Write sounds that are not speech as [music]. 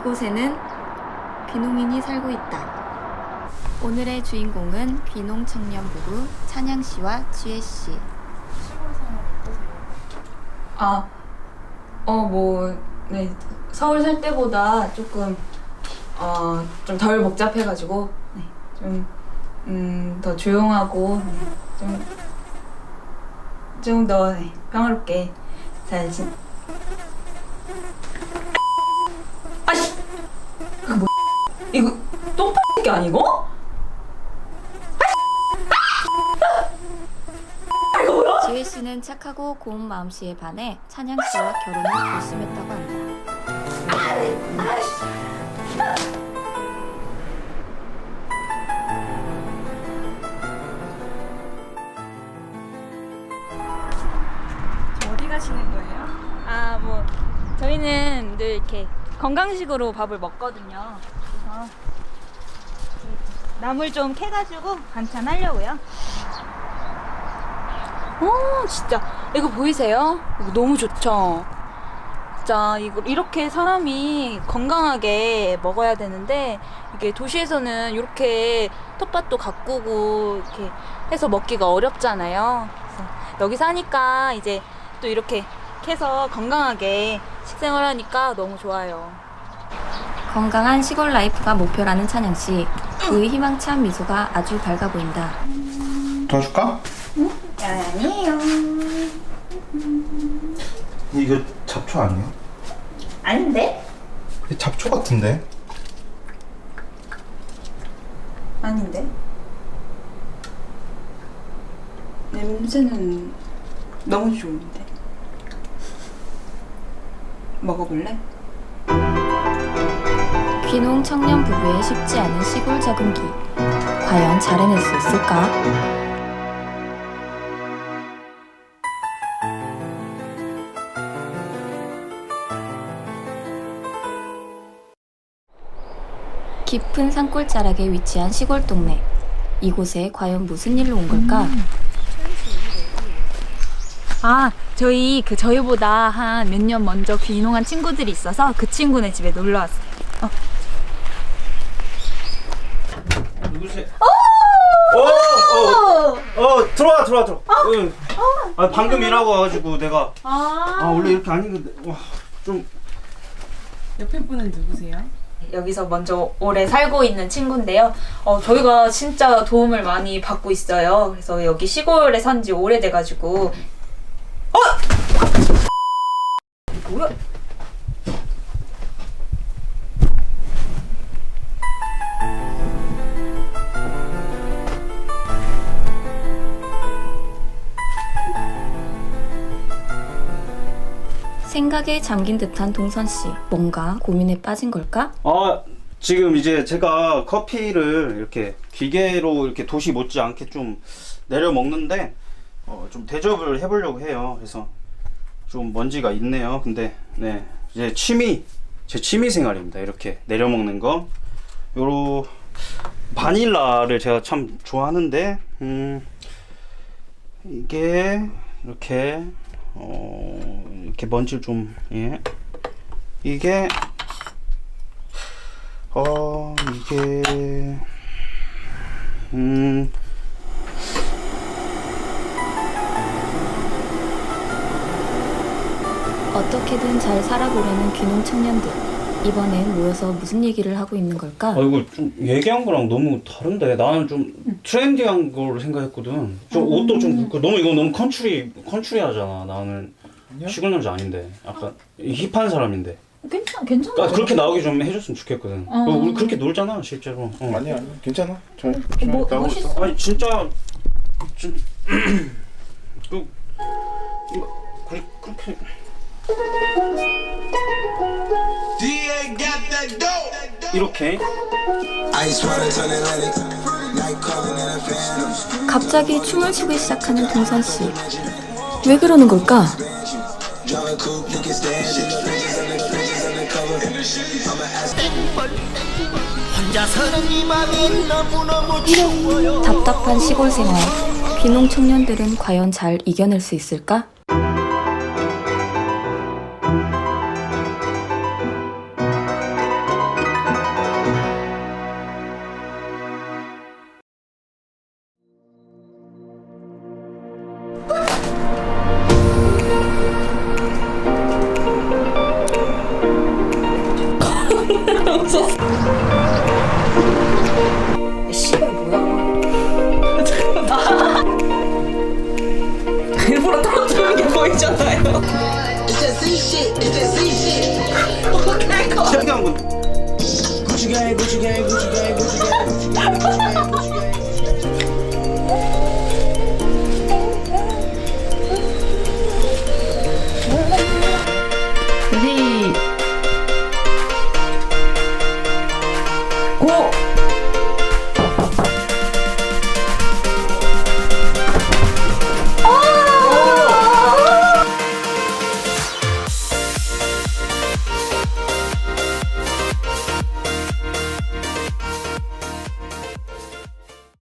이곳에는 귀농인이 살고 있다. 오늘의 주인공은 귀농 청년 부부 찬양 씨와 지혜 씨. 아, 어, 뭐, 네. 서울 살 때보다 조금, 어, 좀 덜 복잡해가지고, 네. 좀, 음, 더 조용하고, 네. 좀, 좀더 네, 평화롭게 잘 지. 아씨! 그 뭐, 이거, 똥파게 아니고? 지혜 씨는 착하고 고운 마음 씨에 반해 찬양 씨와 결혼을 결심했다고 한다. 어디 가시는 거예요? 아, 뭐 저희는 늘 이렇게 건강식으로 밥을 먹거든요. 그래서 나물 좀 캐가지고 반찬 하려고요. 오, 진짜 이거 보이세요? 이거 너무 좋죠. 진짜 이거 이렇게 사람이 건강하게 먹어야 되는데 이게 도시에서는 이렇게 텃밭도 가꾸고 이렇게 해서 먹기가 어렵잖아요. 여기 사니까 이제 또 이렇게 캐서 건강하게 식생활 하니까 너무 좋아요. 건강한 시골 라이프가 목표라는 찬양 씨. 그의 희망찬 미소가 아주 밝아 보인다. 도와줄까? 아니에요. 이거 잡초 아니야? 아닌데? 이거 잡초 같은데? 아닌데? 냄새는 너무 좋은데. 먹어볼래? 귀농 청년 부부의 쉽지 않은 시골 적응기. 과연 잘 해낼 수 있을까? 깊은 산골자락에 위치한 시골 동네. 이곳에 과연 무슨 일로 온 걸까? 아, 저희 그 저희보다 한 몇 년 먼저 귀농한 친구들이 있어서 그 친구네 집에 놀러 왔어요. 누구세요? 어, 어, 어, 들어와, 들어와, 들어와. 응. 아, 방금 일하고 와가지고 내가 아 원래 이렇게 아니는데 와, 좀 옆에 분은 누구세요? 여기서 먼저 오래 살고 있는 친구인데요. 어, 저희가 진짜 도움을 많이 받고 있어요. 그래서 여기 시골에 산 지 오래돼가지고. 어! 뭐야? 생각에 잠긴 듯한 동선 씨. 뭔가 고민에 빠진 걸까? 아, 지금 이제 제가 커피를 이렇게 기계로 이렇게 도시 못지않게 좀 내려 먹는데 어, 좀 대접을 해보려고 해요. 그래서 좀 먼지가 있네요. 근데 네 이제 취미 제 취미 생활입니다. 이렇게 내려 먹는 거. 요로 바닐라를 제가 참 좋아하는데 음 이게 이렇게 어 이렇게 먼지를 좀 예. 이게 어 이게 음 어떻게든 잘 살아보려는 귀농 청년들. 이번엔 모여서 무슨 얘기를 하고 있는 걸까? 아 이거 좀 얘기한 거랑 너무 다른데 나는 좀 트렌디한 걸 생각했거든. 좀 옷도 좀 그렇고 너무 이거 너무 컨츄리 컨츄리하잖아. 나는 시골 남자 아닌데 약간 힙한 사람인데. 괜찮, 괜찮아. 그러니까 그렇게 나오게 좀 해줬으면 좋겠거든. 그리고 우리 그렇게 놀잖아 실제로. 어. 아니야 아니야 괜찮아 잘 뭐, 나오고 멋있어. 있어 아니 진짜 진 [clears throat] 그, 이거 그렇게 그렇게 DA got that dope. 이렇게 Ice water turn Atlantic. Night calling in a phantom. 갑자기 춤을 추기 시작하는 동선 씨. 왜 그러는 걸까? 답답한 시골 생활. 귀농 청년들은 과연 잘 이겨낼 수 있을까? shit.